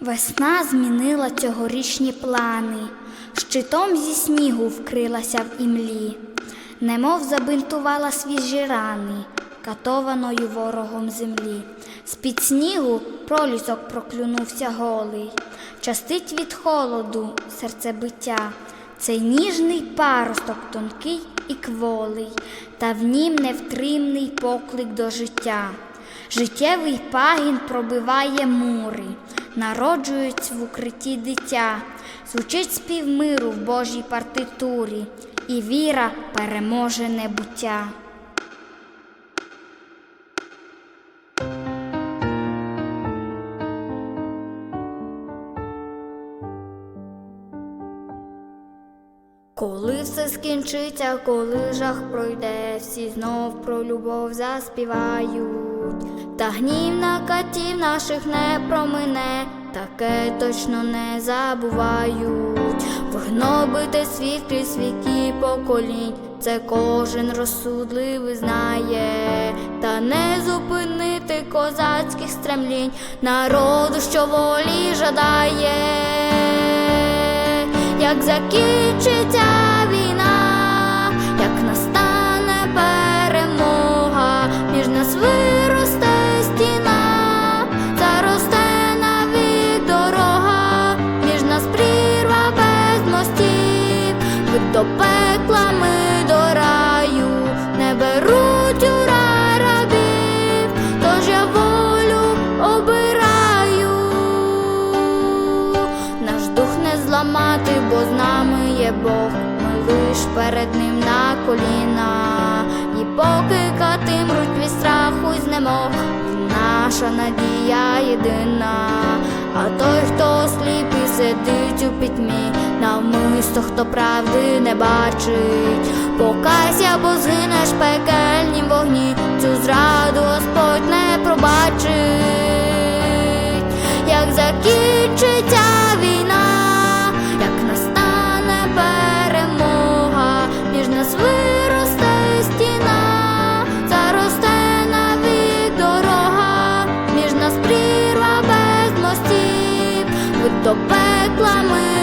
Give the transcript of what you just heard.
Весна змінила цьогорічні плани, щитом зі снігу вкрилася в імлі, немов забинтувала свіжі рани, катованою ворогом землі. З-під снігу пролісок проклюнувся голий, частить від холоду серцебиття. Цей ніжний паросток тонкий і кволий, та в нім невтримний поклик до життя. Життєвий пагін пробиває мури, народжують в укритті дитя, звучить спів миру в Божій партитурі, і віра переможе небуття. Коли все скінчиться, коли жах пройде, всі знов про любов заспівають, та гнів на катів наших не промине, таке точно не забувають. Вгнобити світ крізь віки поколінь, це кожен розсудливий знає, та не зупинити козацьких стремлінь, народу, що волі жадає як закінчиться війна, до пекла ми до раю, не беруть у рай рабів, тож я волю обираю. Наш дух не зламати, бо з нами є Бог, ми лиш перед ним на коліна, і поки катимуть від страху й знемог, наша надія єдина, а той, хто сліп і сидить у пітьмі, місто, хто правди не бачить, покайся, бо згинеш пекельні вогні, цю зраду Господь не пробачить, як закінчиться війна, як настане перемога, між нас виросте стіна, заросте навік дорога, між нас прірва без мостів, ви до пекла ми.